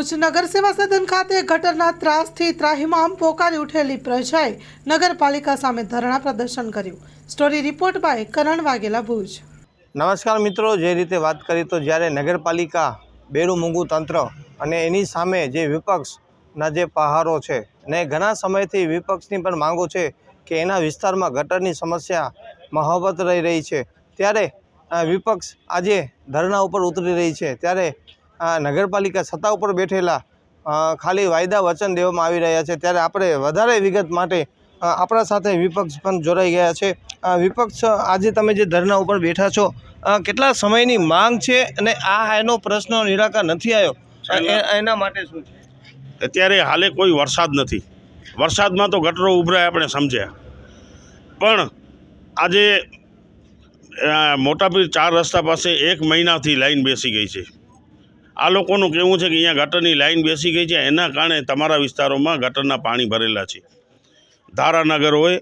ભુજ નગર સેવા સદન ખાતે ગટરના ત્રાસથી ત્રાહિમામ પોકારી ઉઠેલી પ્રજાએ નગરપાલિકા સામે ધરણા પ્રદર્શન કર્યું. Story report by Karan Vaghela Bhuj. નમસ્કાર મિત્રો, જે રીતે વાત કરી તો જ્યારે નગરપાલિકા બેરું મૂંગું તંત્ર અને એની સામે જે વિપક્ષના જે પહારો છે ને ઘણા સમયથી વિપક્ષની પણ માંગો છે કે એના વિસ્તારમાં ગટરની સમસ્યા મહોબત રહી રહી છે. ત્યારે વિપક્ષ આજે ધરણા ઉપર ઉતરી રહી છે. ત્યારે નગરપાલિકા સત્તા ઉપર બેઠેલા ખાલી વાયદા વચન દેવામાં આવી રહ્યા છે. ત્યારે આપણે વધારે વિગત માટે આપણા સાથે વિપક્ષ પણ જોડાઈ ગયા છે. વિપક્ષ, આજે તમે જે ધરણા ઉપર બેઠા છો કેટલા સમયની માંગ છે અને આ એનો પ્રશ્ન નિરાકાર નથી આવ્યો? એના માટે શું છે? અત્યારે હાલે કોઈ વરસાદ નથી. વરસાદમાં તો ગટરો ઉભરાય આપણે સમજ્યા. પણ આજે મોટાપીર ચાર રસ્તા પાસે એક મહિનાથી લાઈન બેસી ગઈ છે. આ લોકોનું કહેવું છે કે અહીંયા ગટરની લાઈન બેસી ગઈ છે. એના કારણે તમારા વિસ્તારોમાં ગટરના પાણી ભરેલા છે. ધારાનગર હોય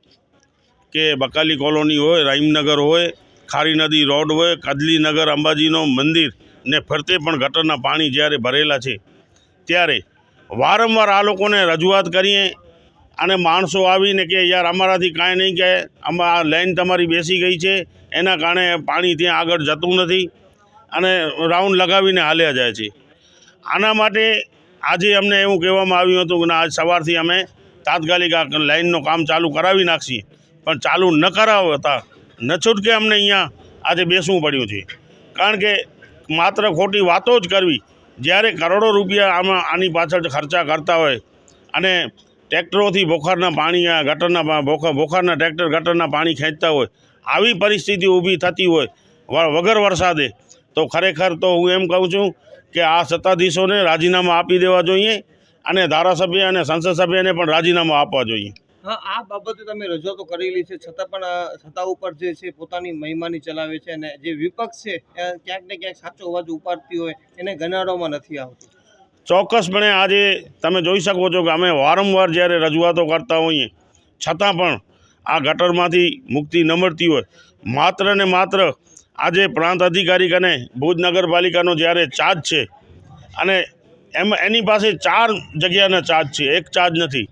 કે બકાલી કોલોની હોય, રાઈમનગર હોય, ખારી નદી રોડ હોય કદલીનગર અંબાજીનો મંદિર ને ફરતે પણ ગટરના પાણી જ્યારે ભરેલા છે, ત્યારે વારંવાર આ લોકોને રજૂઆત કરીએ અને માણસો આવીને કે યાર અમારાથી કાંઈ નહીં કે આમાં આ લાઈન તમારી બેસી ગઈ છે. એના કારણે પાણી ત્યાં આગળ જતું નથી. અને રાઉન્ડ લગાવીને હાલ્યા જાય છે. આના માટે આજે અમને એવું કહેવામાં આવ્યું હતું કે આજ સવારથી અમે તાત્કાલિક આ લાઈનનું કામ ચાલુ કરાવી નાખીએ પણ ચાલુ ન કરાવતા, ન છૂટકે અમને અહીંયા આજે બેસવું પડ્યું છે. કારણ કે માત્ર ખોટી વાતો જ કરવી. જ્યારે કરોડો રૂપિયા આમાં આની પાછળ ખર્ચા કરતા હોય અને ટ્રેક્ટરોથી બોખારના પાણી ગટરના બોખારના ટ્રેક્ટર ગટરના પાણી ખેંચતા હોય, આવી પરિસ્થિતિ ઊભી થતી હોય વગર વરસાદે તો ખરેખર તો હું એમ કહું છું કે આ સત્તાધીશોને રાજીનામા આપી દેવા જોઈએ અને ધારાસભ્ય અને સંસદ સભ્યને પણ રાજીનામા આપવા જોઈએ. હા આ બાબતે તમે રજૂઆતો કરેલી છે. છતાં પણ છતાં સત્તા ઉપર જે છે પોતાની મહિમાની ચલાવે છે અને જે વિપક્ષ છે એ ક્યાંક ને ક્યાંક સાચો અવાજ ઉપાડતી હોય એને ગનાડોમાં નથી આવતી. ચોક્કસપણે આજે તમે જોઈ શકો છો કે અમે વારંવાર જ્યારે રજૂઆતો કરતા હોઈએ છતાં પણ આ ગટરમાંથી મુક્તિ ન મળતી હોય. માત્ર ને માત્ર આજે પ્રાંત અધિકારી અને ભુજ નગરપાલિકાનો જ્યારે ચાર્જ છે, અને એમ એની પાસે ચાર જગ્યાના ચાર્જ છે, એક ચાર્જ નથી.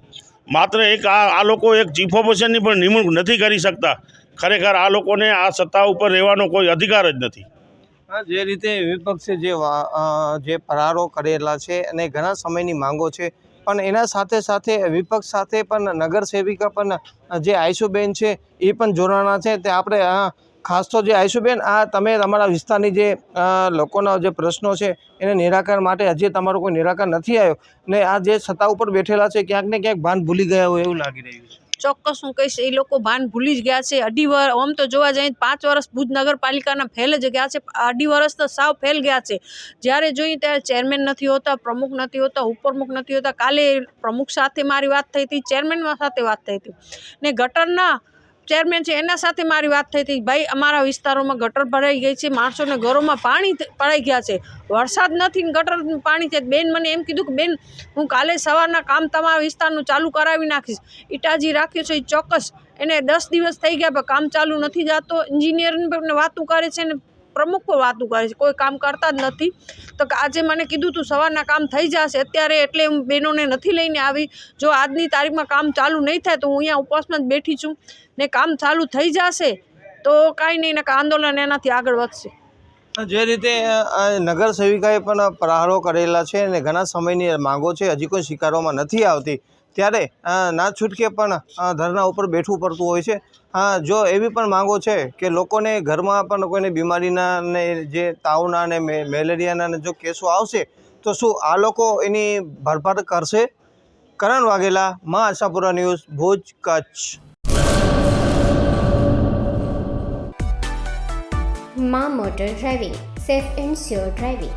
માત્ર એક આ આ લોકો એક ચીફ ઓફિસરની પણ નિમણૂક નથી કરી શકતા. ખરેખર આ લોકોને આ સત્તા ઉપર રહેવાનો કોઈ અધિકાર જ નથી. જે રીતે વિપક્ષે જે જે ફરારો કરેલા છે અને ઘણા સમયની માંગો છે, પણ એના સાથે સાથે વિપક્ષ સાથે પણ નગર સેવિકા પણ જે આયશુબેન છે એ પણ જોડાણા છે, તે આપણે ખાસ તો જે આયુષુબેન આ તમે તમારા વિસ્તારની જે લોકોના જે પ્રશ્નો છે, એને નિરાકરણ માટે હજી તમારો કોઈ નિરાકરણ નથી આવ્યો. ને આ જે સત્તા ઉપર બેઠેલા છે, ક્યાંક ને ક્યાંક ભાન ભૂલી ગયા હોય એવું લાગી રહ્યું છે. ચોક્કસ હું કહીશ, એ લોકો ભાન ભૂલી જ ગયા છે. અઢી વર, આમ તો જોવા જઈએ પાંચ વર્ષ ભુજ નગરપાલિકાના ફેલ જ ગયા છે. અઢી વર્ષ તો સાવ ફેલ ગયા છે. જ્યારે જોઈએ ત્યારે ચેરમેન નથી હોતા, પ્રમુખ નથી હોતા, ઉપપ્રમુખ નથી હોતા. કાલે પ્રમુખ સાથે મારી વાત થઈ હતી ચેરમેન સાથે વાત થઈ હતી. ને ગટરના ચેરમેન છે, એના સાથે મારી વાત થઈ હતી, ભાઈ, અમારા વિસ્તારોમાં ગટર ભરાઈ ગઈ છે, માણસોને ઘરોમાં પાણી પડાઈ ગયા છે. વરસાદ નથી ગટર પાણી છે. બેન મને એમ કીધું કે, બેન, હું કાલે સવારના કામ તમારા વિસ્તારનું ચાલુ કરાવી નાખીશ. ઇટાજી રાખ્યો છે એ ચોક્કસ. એને દસ દિવસ થઈ ગયા, પણ કામ ચાલુ નથી જતો. એન્જિનિયરને વાતું કરે છે ને પ્રમુખ પણ વાતું કરે છે, કોઈ કામ કરતા જ નથી. તો આજે મને કીધું તું સવારના કામ થઈ જશે, અત્યારે એટલે હું બહેનોને નથી લઈને આવી. જો આજની તારીખમાં કામ ચાલુ નહીં થાય તો હું અહીંયા ઉપવાસમાં જ બેઠી છું. ને કામ ચાલુ થઈ જશે તો કાંઈ નહીં ને આંદોલન એનાથી આગળ વધશે. જે રીતે નગર સેવિકાએ પણ પ્રહારો કરેલા છે અને ઘણા સમયની માંગો છે, હજી કોઈ સ્વીકારવામાં નથી આવતી. ત્યારે ના છૂટકે પણ ધરના ઉપર બેઠવું પડતું હોય છે. હા જો એવી પણ માંગો છે કે લોકોને ઘરમાં પણ કોઈને બીમારીના ને જે તાવના ને મેલેરિયાના ને જો કેસો આવશે, તો શું આ લોકો એની ભરપાર કરશે? કરણ વાઘેલા, મા આશાપુરા ન્યૂઝ, ભુજ, કચ્છ. માં motor driving, safe and sure driving.